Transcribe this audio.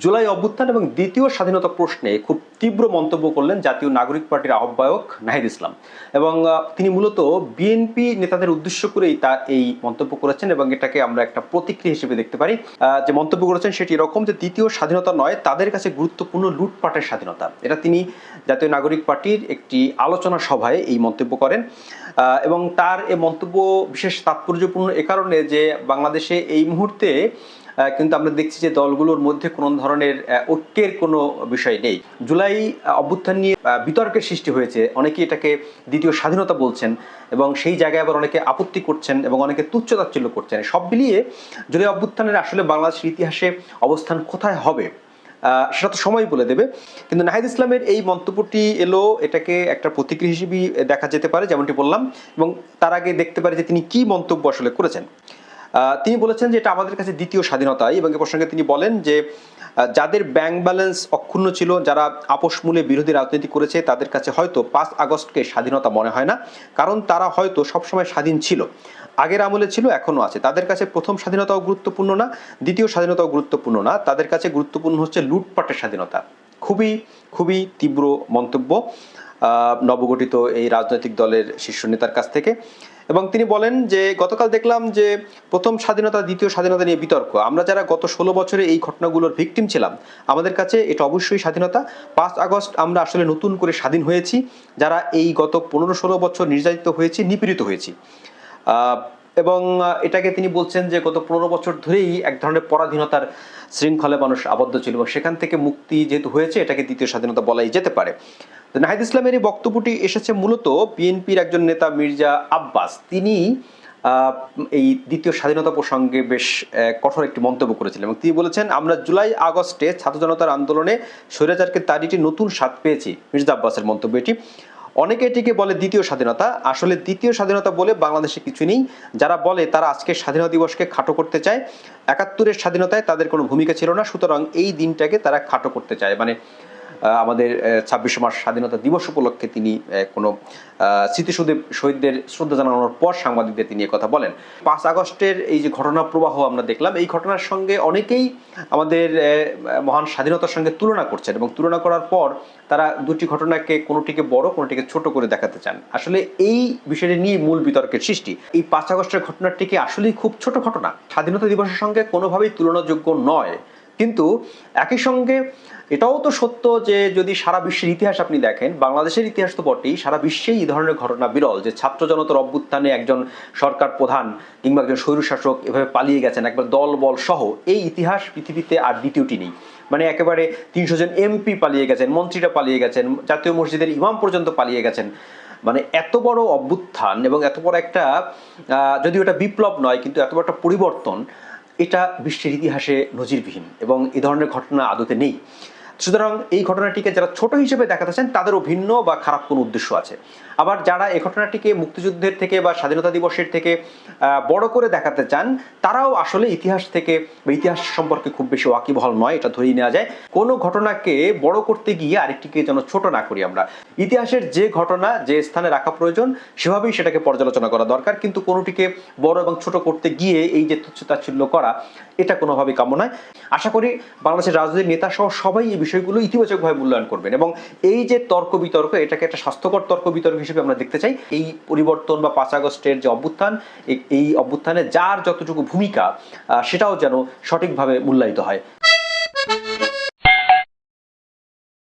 জুলাই অভ্যুত্থান এবং দ্বিতীয় স্বাধীনতা প্রশ্নে খুব তীব্র মন্তব্য করলেন জাতীয় নাগরিক পার্টির আহ্বায়ক নাহিদ ইসলাম। এবং তিনি মূলত বিএনপি নেতাদের উদ্দেশ্য করেই তা, এই মন্তব্য করেছেন এবং এটাকে আমরা একটা প্রতিক্রিয়া হিসেবে দেখতে পারি। যে মন্তব্য করেছেন সেটি এরকম যে দ্বিতীয় স্বাধীনতা নয়, তাদের কাছে গুরুত্বপূর্ণ লুটপাটের স্বাধীনতা। এটা তিনি জাতীয় নাগরিক পার্টির একটি আলোচনা সভায় এই মন্তব্য করেন। এবং তার এ মন্তব্য বিশেষ তাৎপর্যপূর্ণ এ কারণে যে বাংলাদেশে এই মুহূর্তে কিন্তু আমরা দেখছি যে দলগুলোর মধ্যে কোনো ধরনের ঐক্যের কোনো বিষয় নেই। জুলাই অভ্যুত্থান নিয়ে বিতর্কের সৃষ্টি হয়েছে। অনেকে এটাকে দ্বিতীয় স্বাধীনতা বলছেন এবং সেই জায়গায় আবার অনেকে আপত্তি করছেন এবং অনেকে তুচ্ছ তাচ্ছিল্য করছেন। সব মিলিয়ে জুলাই অভ্যুত্থানের আসলে বাংলাদেশের ইতিহাসে অবস্থান কোথায় হবে সেটা তো সময় বলে দেবে। কিন্তু নাহিদ ইসলামের এই মন্তব্যটি এলো, এটাকে একটা প্রতিক্রিয়া হিসেবেই দেখা যেতে পারে, যেমনটি বললাম, এবং তার আগে দেখতে পারে যে তিনি কি মন্তব্য আসলে করেছেন। তিনি বলেছেন যে এটা আমাদের কাছে দ্বিতীয় স্বাধীনতাই এবং এ প্রসঙ্গে তিনি বলেন যে যাদের ব্যাংক ব্যালেন্স অক্ষুণ্ণ ছিল, যারা আপোষ মূলে বিরোধী রাজনীতি করেছে, তাদের কাছে হয়তো পাঁচ আগস্টকে স্বাধীনতা মনে হয় না, কারণ তারা হয়তো সবসময় স্বাধীন ছিল। আগের আমলে ছিল এখনও আছে। তাদের কাছে প্রথম স্বাধীনতাও গুরুত্বপূর্ণ না, দ্বিতীয় স্বাধীনতাও গুরুত্বপূর্ণ না। তাদের কাছে গুরুত্বপূর্ণ হচ্ছে লুটপাটের স্বাধীনতা। খুবই খুবই তীব্র মন্তব্য নবগঠিত এই রাজনৈতিক দলের শীর্ষ নেতার কাছ থেকে। এবং তিনি বলেন যে, গতকাল দেখলাম যে প্রথম স্বাধীনতা, দ্বিতীয় স্বাধীনতা নিয়ে বিতর্ক। আমরা যারা গত ষোলো বছরে এই ঘটনাগুলোর ভিকটিম ছিলাম, আমাদের কাছে এটা অবশ্যই স্বাধীনতা। পাঁচ আগস্ট আমরা আসলে নতুন করে স্বাধীন হয়েছি। যারা এই গত পনেরো ষোলো বছর নির্যাতিত হয়েছি, নিপীড়িত হয়েছি। এবং এটাকে তিনি বলছেন যে, গত পনেরো বছর ধরেই এক ধরনের পরাধীনতার শৃঙ্খলে মানুষ আবদ্ধ ছিল এবং সেখান থেকে মুক্তি যেহেতু হয়েছে, এটাকে দ্বিতীয় স্বাধীনতা বলাই যেতে পারে। নাহিদ ইসলামের এই বক্তব্যটি এসেছে মূলত বিএনপির একজন নেতা মির্জা আব্বাস। তিনি এই দ্বিতীয় স্বাধীনতা প্রসঙ্গে বেশ কঠোর একটি মন্তব্য করেছিলেন এবং তিনি বলেছেন, আমরা জুলাই আগস্টে ছাত্র জনতার আন্দোলনে স্বৈরাচারকে তারিটি নতুন স্বাদ পেয়েছি। মির্জা আব্বাসের মন্তব্য এটি। অনেকে এটিকে বলে দ্বিতীয় স্বাধীনতা। আসলে দ্বিতীয় স্বাধীনতা বলে বাংলাদেশে কিছু নেই। যারা বলে তারা আজকের স্বাধীনতা দিবসকে খাটো করতে চায়। একাত্তরের স্বাধীনতায় তাদের কোনো ভূমিকা ছিল না। সুতরাং এই দিনটাকে তারা খাটো করতে চায়। মানে আমাদের ছাব্বিশে মার্চ স্বাধীনতা দিবস উপলক্ষে তিনি কোনো স্মৃতিসৌধে শহীদদের শ্রদ্ধা জানানোর পর সাংবাদিকদের তিনি কথা বলেন। পাঁচ আগস্টের এই যে ঘটনা প্রবাহ আমরা দেখলাম, এই ঘটনার সঙ্গে অনেকেই আমাদের মহান স্বাধীনতার সঙ্গে তুলনা করছেন এবং তুলনা করার পর তারা দুটি ঘটনাকে, কোনোটিকে বড়, কোনোটিকে ছোট করে দেখাতে চান। আসলে এই বিষয়টি নিয়ে মূল বিতর্কের সৃষ্টি। এই পাঁচ আগস্টের ঘটনাটিকে আসলেই খুব ছোট ঘটনা? স্বাধীনতা দিবসের সঙ্গে কোনোভাবেই তুলনাযোগ্য নয়। কিন্তু একই সঙ্গে এটাও তো সত্য যে যদি সারা বিশ্বের ইতিহাস আপনি দেখেন বাংলাদেশের ইতিহাস তো বটেই সারা বিশ্বেই এই ধরনের ঘটনা বিরল যে ছাত্র জনতার অভ্যুত্থানে একজন সরকার প্রধান কিংবা একজন স্বৈরশাসক এভাবে পালিয়ে গেছেন একবার দল বল সহ এই ইতিহাস পৃথিবীতে আর দ্বিতীয়টি নেই। মানে একেবারে তিনশো জন এমপি পালিয়ে গেছেন মন্ত্রীরা পালিয়ে গেছেন জাতীয় মসজিদের ইমাম পর্যন্ত পালিয়ে গেছেন। মানে এত বড় অভ্যুত্থান এবং এত বড় একটা আহ, যদিও এটা বিপ্লব নয় কিন্তু এত বড় একটা পরিবর্তন এটা বিশ্বের ইতিহাসে নজিরবিহীন এবং এ ধরনের ঘটনা আদতে নেই। সুতরাং এই ঘটনাটিকে যারা ছোট হিসেবে দেখাতে চান, তাদেরও ভিন্ন বা খারাপ কোনো উদ্দেশ্য আছে। আবার যারা এই ঘটনাটিকে মুক্তিযুদ্ধের থেকে বা স্বাধীনতা দিবসের থেকে বড় করে দেখাতে চান, তারাও আসলে ইতিহাস থেকে বা ইতিহাস সম্পর্কে খুব বেশি ওয়াকিবহল নয়, এটা ধরেই নেওয়া যায়। কোনো ঘটনাকে বড় করতে গিয়ে আরেকটিকে যেন ছোট না করি আমরা। ইতিহাসের যে ঘটনা, যে স্থানে রাখা প্রয়োজন, সেভাবেই সেটাকে পর্যালোচনা করা দরকার। কিন্তু কোনোটিকে বড় এবং ছোট করতে গিয়ে এই যে তুচ্ছতাচ্ছিল্য করা, এটা কোনোভাবেই কাম্য নয়। আশা করি বাংলাদেশের রাজনৈতিক নেতা সহ সবাই এই বিষয়গুলো ইতিবাচকভাবে মূল্যায়ন করবেন। এবং এই যে তর্ক বিতর্ক, এটাকে একটা স্বাস্থ্যকর তর্ক বিতর্ক হিসেবে আমরা দেখতে চাই। এই পরিবর্তন বা পাঁচ আগস্টের যে অভ্যুত্থান এই- অভ্যুত্থানে যার যতটুকু ভূমিকা সেটাও যেন সঠিকভাবে মূল্যায়িত হয়।